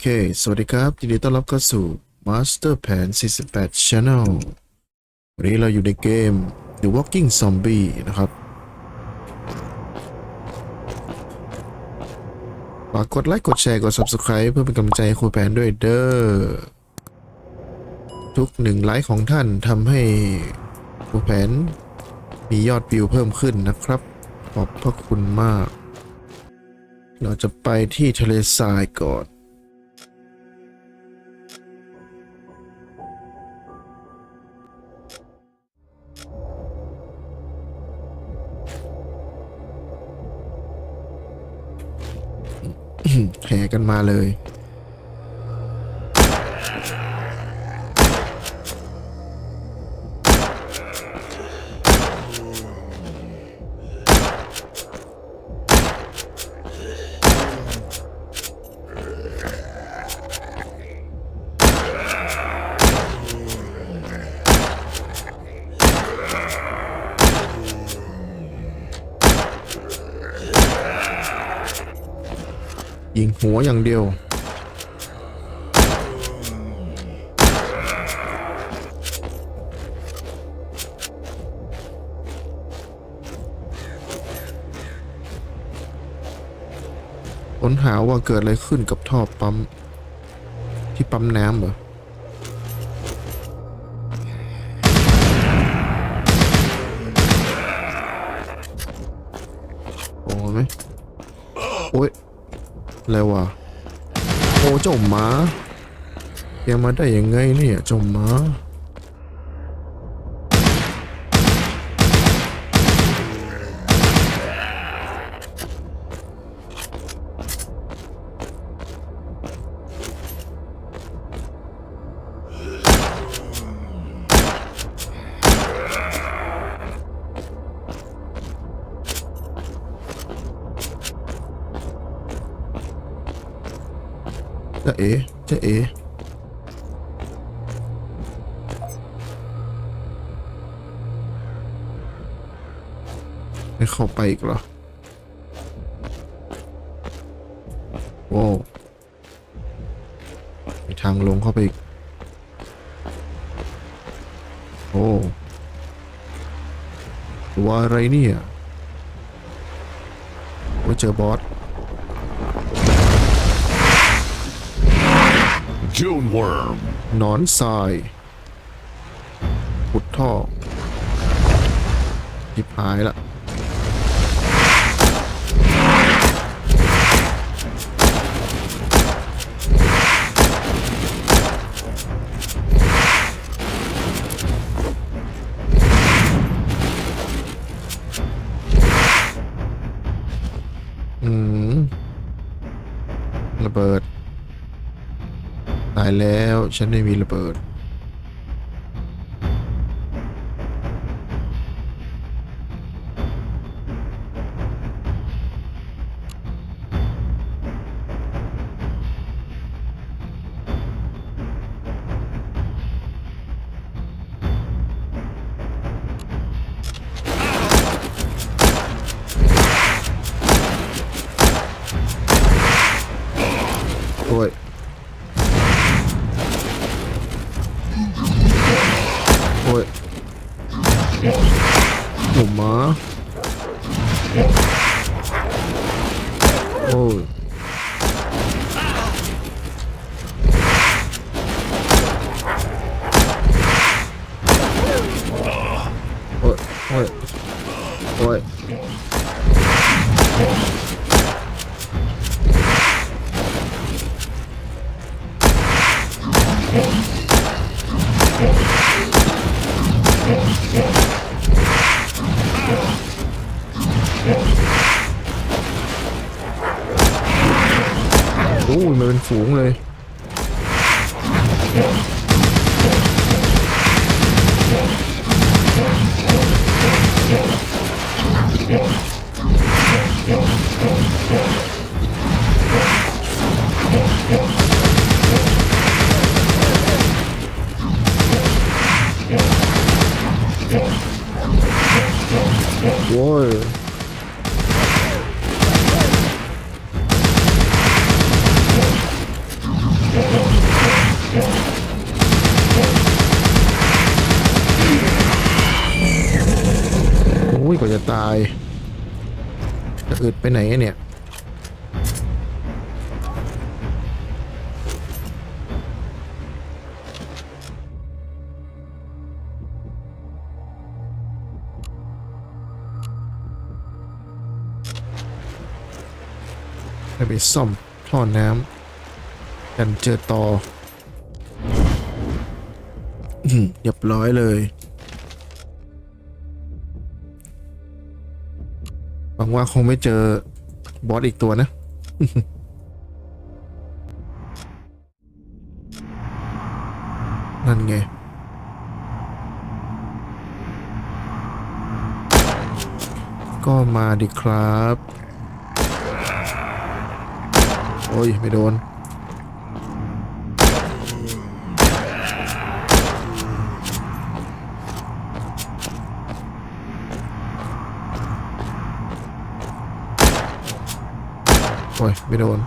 เค สวัสดีครับยินดีต้อนรับเข้าสู่ Master Plan 48 Channel วันนี้เราอยู่ในเกม The Walking Zombie นะครับ ฝากกดไลค์ กดแชร์ กด Subscribe เพื่อเป็นกำลังใจให้ครูแผนด้วยเด้อ ทุกหนึ่งไลค์ของท่านทำให้ครูแผนมียอดวิวเพิ่มขึ้นนะครับ ขอบพระคุณมาก เราจะไปที่ทะเลทรายก่อน แห่กันมาเลย ว่าเกิดอะไรขึ้นกับท่อปั๊ม ที่ปั๊มน้ำเหรอโอ้ไหมโอ้ยอะไรวะโอ้เจ้าหมาแกมาได้ยังไงเนี่ยเจ้าหมา อีกเหรอโว้วมีทางลงเข้าไปอีก โอ้ตัวอะไรเนี่ยว่าเจอบอส June worm. หนอนทรายขุดท่อทิบหายละ แล้ว ฉันไม่มีระเบิด กว่าจะตายจะอึดไปไหนเนี่ยไปซ่อมท่อน้ำกันเจอต่อหือเรียบร้อยเลย หวังว่าคงไม่เจอบอสอีกตัวนะ นั่นไง ก็มาดิครับ โอ้ย ไม่โดน โอ้ยไม่โดน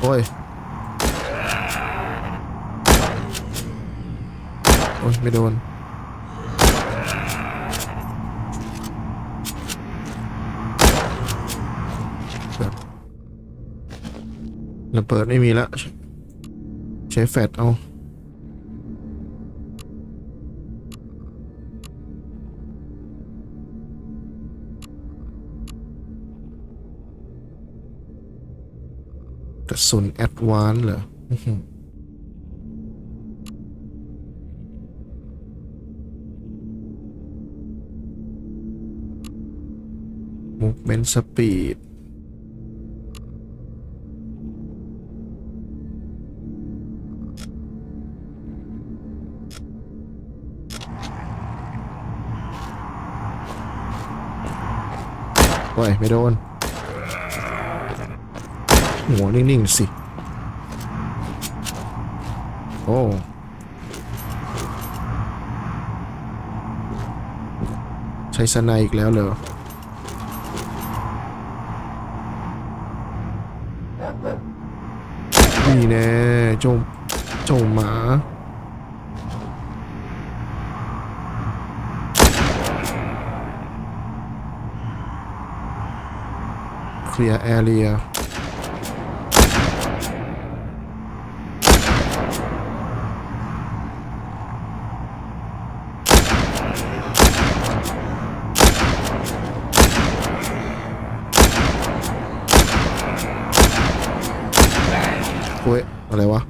โอ้ย โอ้ยไม่โดน ระเบิดไม่มีละ ใช้แฟดเอา กระสุนแอดวานเหรออื้อหือมูฟเมนต์สปีดโอ้ย ไม่โดน หัวนิ่ง ๆ สิ โอ้ใช้สไนอีกแล้วเหรอนี่แน่เจงจงหมาเคลียร์แอเรีย โอ้ย อะไรวะ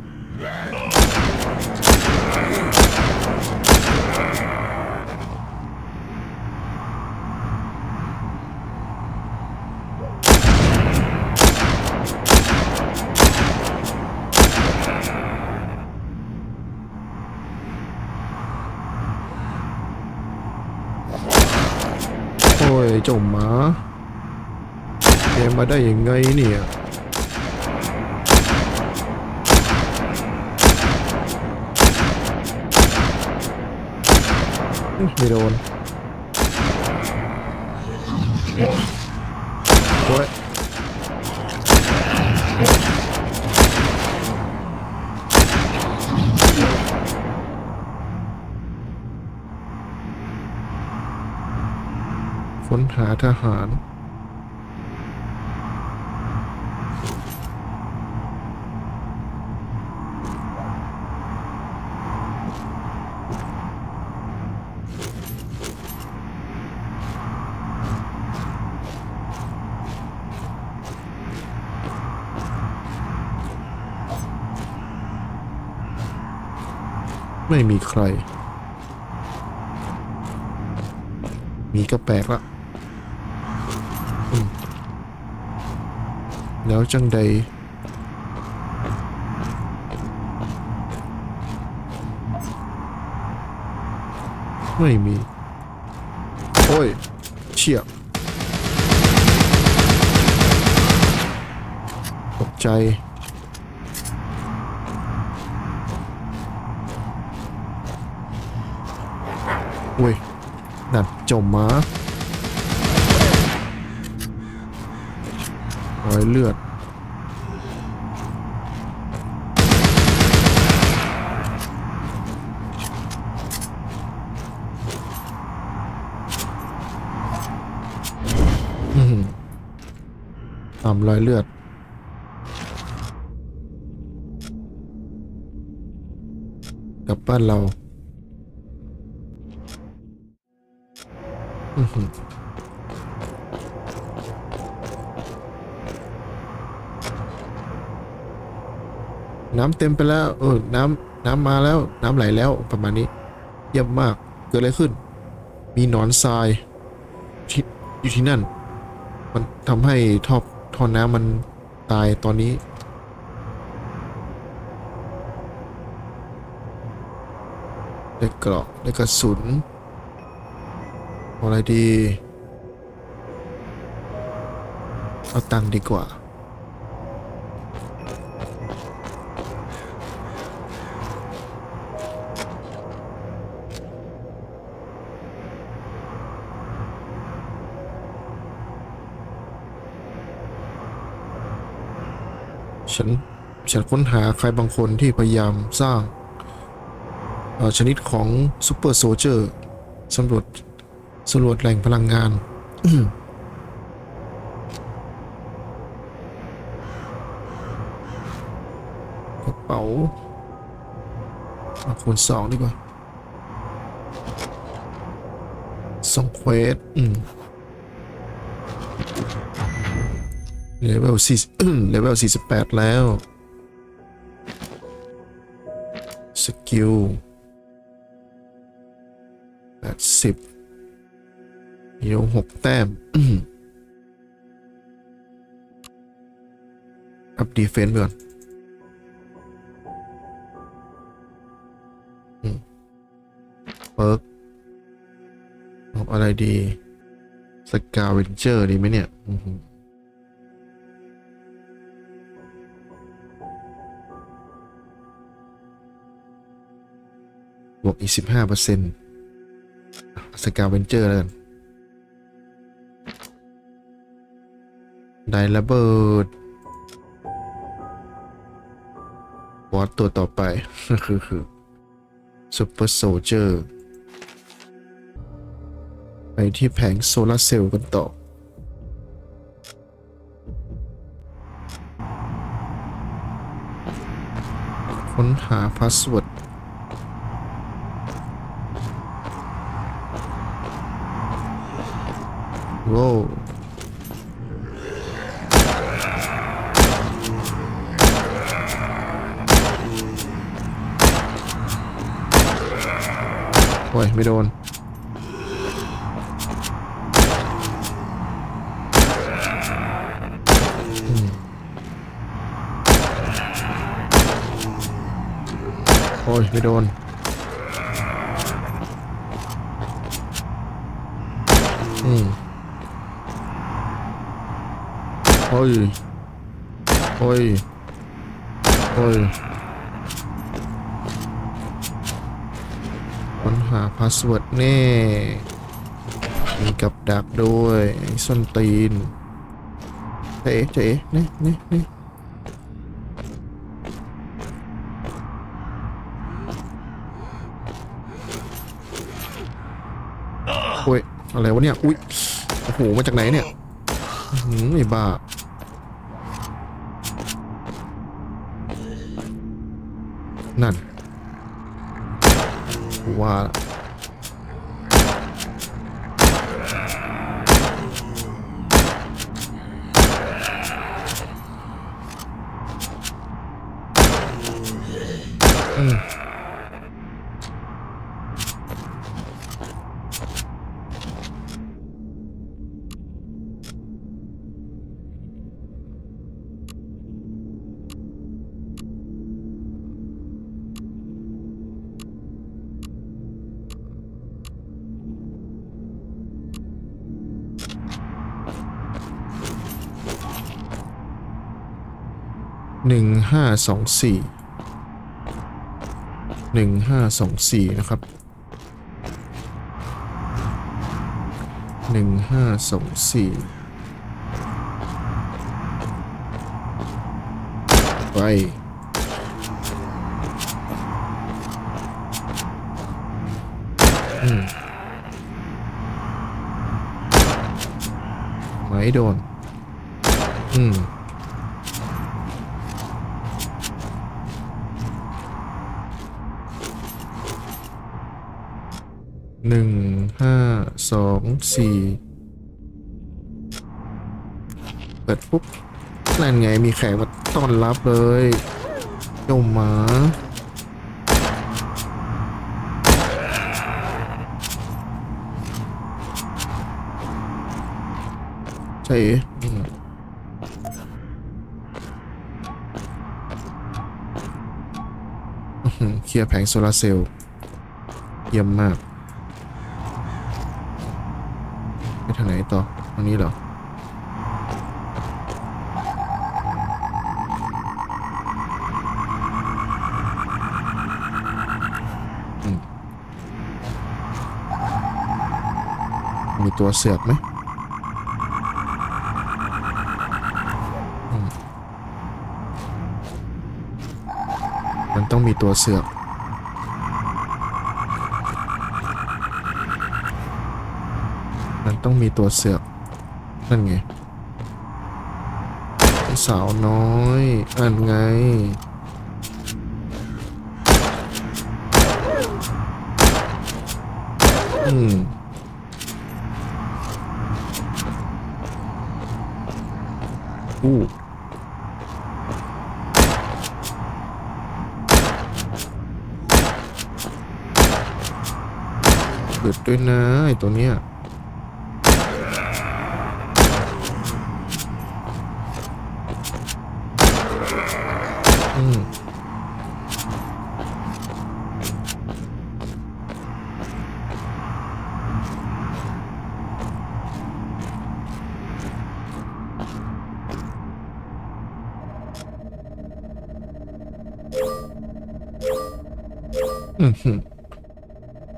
โอ้ยเจ้าหมาแก มาได้ยังไงเนี่ยไม่โดนโอ้ยค้นหาทหาร ไม่มีใคร มีก็แปลกละแล้วจังใดไม่มี โอ้ย เชี่ยตกใจ อุ้ยนัดจมมาร้อยเลือด ตามรอยเลือดกับบ้านเรา น้ำเต็มไปแล้ว เออ น้ำน้ำมาแล้ว น้ำไหลแล้วประมาณนี้ เยี่ยมมาก เกิดอะไรขึ้น มีหนอนทรายที่อยู่ที่นั่น มันทำให้ท่อท่อน้ำมันตายตอนนี้ได้เกราะได้กระสุน อะไรดี เอาตังค์ดีกว่า ฉัน ฉันค้นหาใครบางคนที่พยายามสร้าง ชนิดของซูเปอร์โซเจอร์สำรวจ สำรวจแหล่งพลังงานกระเป๋าเอาคูณสองดีกว่าสองเควสอืมเลเวลสี่เลเวลสี่สิบแปดแล้ว สกิลแปดสิบ เดี๋ยวหกแต้ม อัพดีเฟนต์ไปก่อนเปิร์กเอาอะไรดี สกาเวนเจอร์ดีไหมเนี่ยบวกอีกสิบห้าเปอร์เซ็นต์สกาเวนเจอร์แล้วกัน ได้ระเบิดบอสตัวต่อไป คือคือซูเปอร์โซเจอร์ไปที่แผงโซลาร์เซลล์กันต่อ ค้นหาพาสเวิร์ดโว้ว โอ้ย ไม่โดน โอ้ย ไม่โดน อืมโอ้ย โอ้ย โอ้ย ค้น หาพาสเวิร์ดแน่ มีกับดักด้วยไอ้ส้นตีนเจ๊เจ๊นี่นี่นี่โอ้ย อะไรวะเนี่ย อุ้ย โอ้โห มาจากไหนเนี่ยหือไอ้บ้านั่น กูว่า หนึ่งห้าสองสี่หนึ่งห้าสองสี่นะครับหนึ่งห้าสองสี่ไปอืมไม่โดน อืม หนึ่งห้าสองสี่เปิดปุ๊บนั่นไงมีแขกมาต้อนรับเลยเจ้าหมาใช่เคลียร์แผงโซลาร์เซลล์เยี่ยมมาก ไปทางไหนางนี้เหรอมีตัวเสือกไหมมันต้องมีตัวเสือกมันต้องมีตัวเสือก นั่นไงสาวน้อยนั่นไง อืมอู้เดือดด้วยนะไอตัวเนี้ย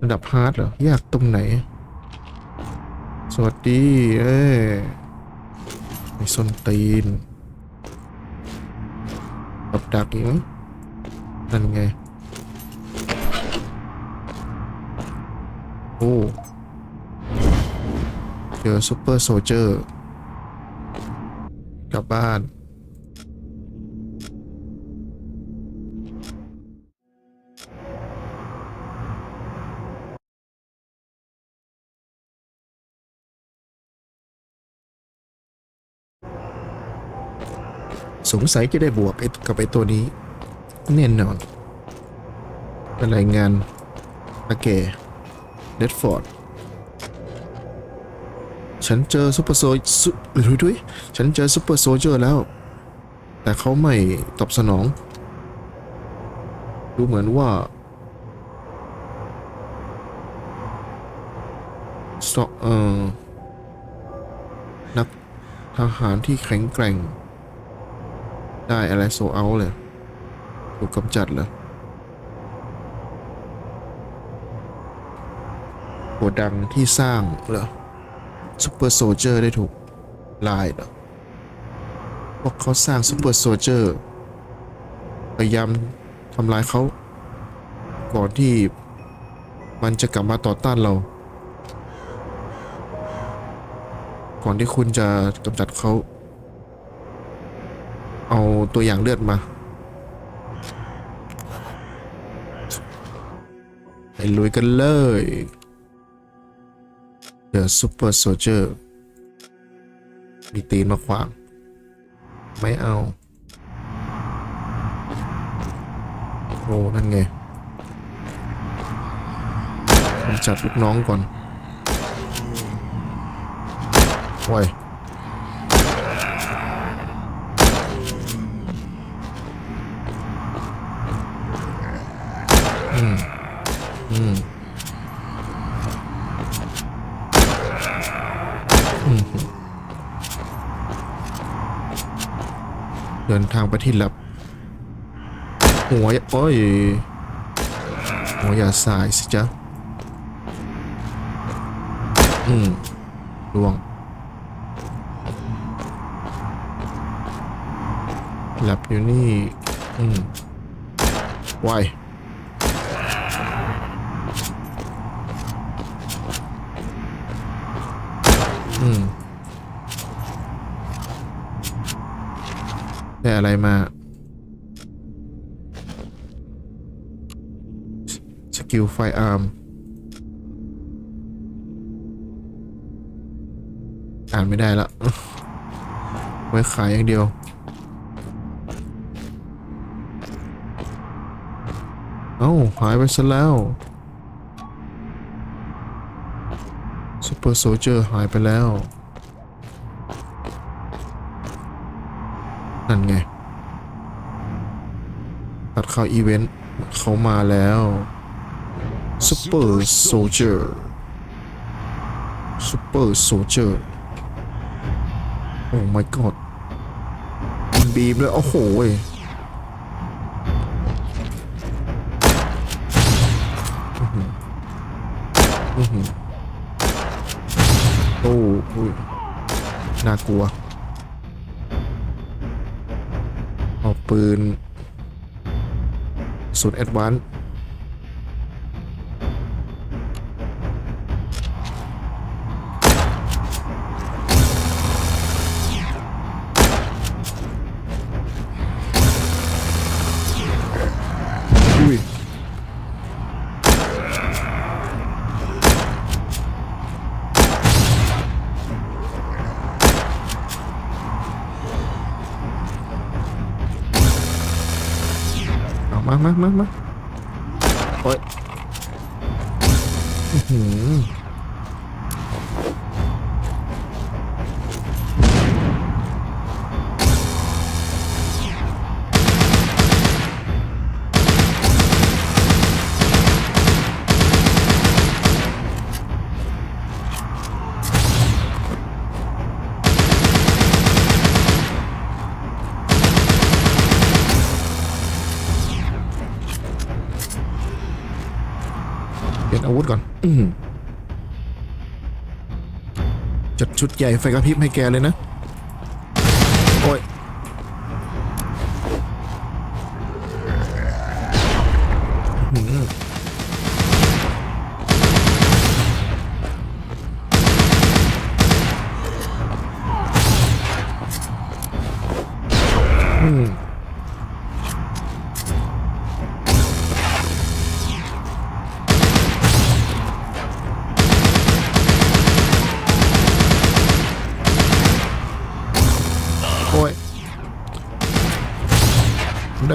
ระดับฮาร์ดเหรอ ยากตรงไหน สวัสดี เอ้ยไอ้ส้นตีนกับดักอีกไหมนั่นไง โอ้เจอซูเปอร์โซเจอร์ กลับบ้าน สงสัยจะได้บวกไอ้กับไอ้ตัวนี้ แน่นอนเป็นรายงานโอเกเดดฟอร์ดฉันเจอซูเปอร์โซซุหรือด้วยฉันเจอซูเปอร์โซเจอร์แล้ว แต่เขาไม่ตอบสนอง ดูเหมือนว่าสตเอ่อนักทหารที่แข็งแกร่ง ได้อะไรโซเอาเลยถูกกำจัดเลยโกดังที่สร้างเหรอซูเปอร์โซเจอร์ได้ถูกลายเหรอพวกเขาสร้างซูเปอร์โซเจอร์พยายามทำลายเขา ก่อนที่มันจะกลับมาต่อต้านเรา ก่อนที่คุณจะกำจัดเขา ตัวอย่างเลือดมาไปลุยกันเลย The Super Soldier มีตีนมาขวาง ไม่เอา โอ้ นั่นไงจัดลูกน้องก่อนโว้ย ทางไปที่ลับ หัวโอ้ย หัวอย่าสายสิจ๊ะ อืมลวงหลับอยู่นี่ อืมไวายอืม ได้ อะไรมาสกิลไฟอาร์มอ่านไม่ได้ละไว้ขายอย่างเดียวเอ้าหายไปซะแล้วซูเปอร์โซเจอร์หายไปแล้ว นั่นไง ตัดเข้าอีเวนต์เขามาแล้วซูเปอร์โซเจอร์ซูเปอร์โซเจอร์โอ้ my god บีมเลยโอ้โหเว้ยอื้อหืออื้อหือโอ้อุ้ยน่ากลัว เอาปืน สุ มามามามาโอ้ย ชุดใหญ่ไฟกระพริบให้แกเลยนะ โอ้ย อื้อ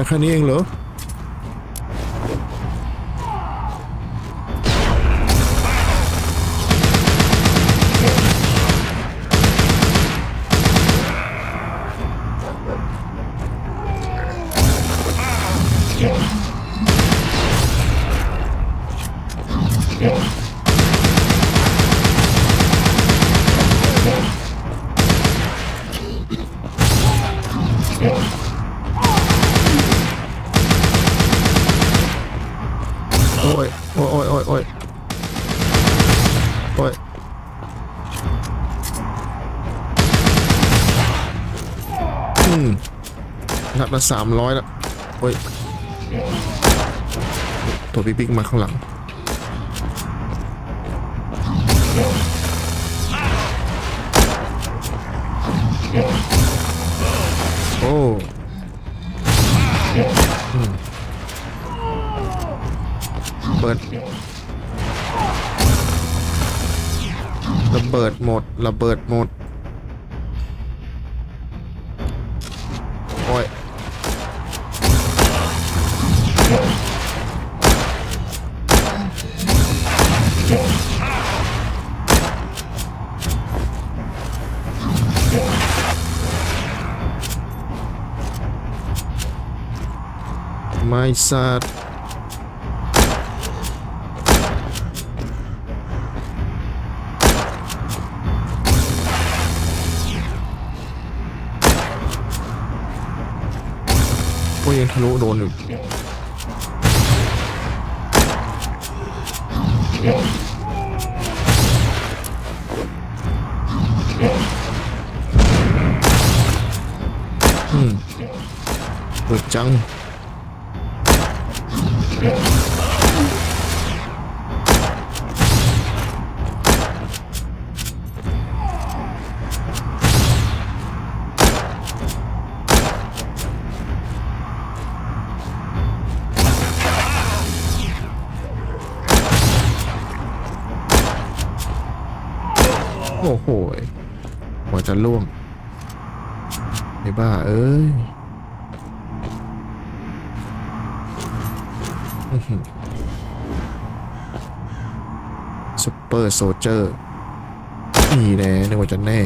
ได้ ละสามร้อยละโอ้ย ตัวปิ๊กมาข้างหลัง โอ้เปิดระเบิดหมดระเบิดหมด ไม่สัตว์โอ้ยยังทะลุโดนอยู่อืมเปิดจัง อ้โหกว่าจะล่วงไอ้บ้า เอ้ยซุปเปอร์โซเจอร์นี่แน่นึกว่าจะแน่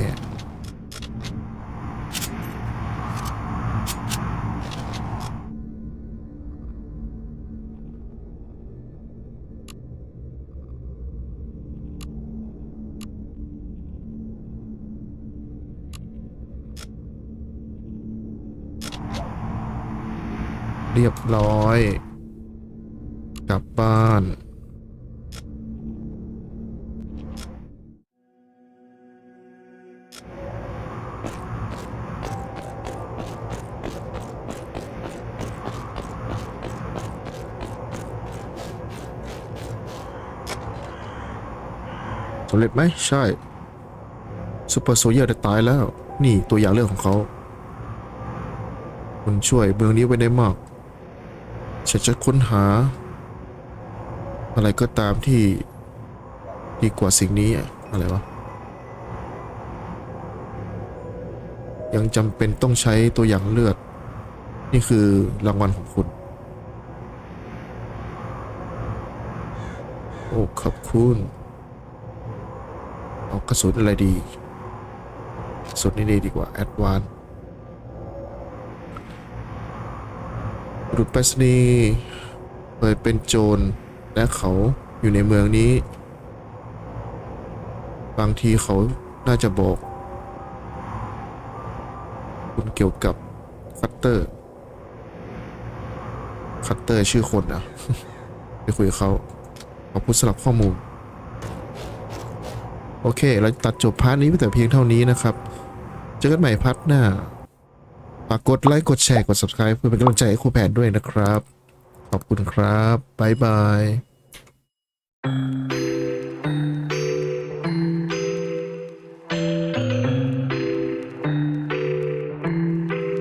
เรียบร้อย กลับบ้าน สำเร็จไหมใช่ซูเปอร์โซเยอร์ได้ตายแล้ว นี่ตัวอย่างเรื่องของเขาคุณช่วยเมืองนี้ไว้ได้มาก ฉันจะค้นหา อะไรก็ตามที่ดีกว่าสิ่งนี้อะไรวะ ยังจำเป็นต้องใช้ตัวอย่างเลือด นี่คือรางวัลของคุณ โอ้ขอบคุณ เอากระสุนอะไรดีกระสุนนี่ดีดีกว่าแอดวาน รุษไปรษณีย์เคยเป็นโจรและเขาอยู่ในเมืองนี้ บางทีเขาน่าจะบอก คุณเกี่ยวกับคัตเตอร์ คัตเตอร์ชื่อคนอะไปคุยกับเขาขอบคุณสำหรับข้อมูล โอเค เราตัดจบพาร์ทนี้ไปแต่เพียงเท่านี้นะครับ เจอกันใหม่พาร์ทหน้าากกดไลค์กดแชร์กด subscribe เพื่อเป็นกำลังใจให้ครูแผนด้วยนะครับ ขอบคุณครับ บ๊ายบาย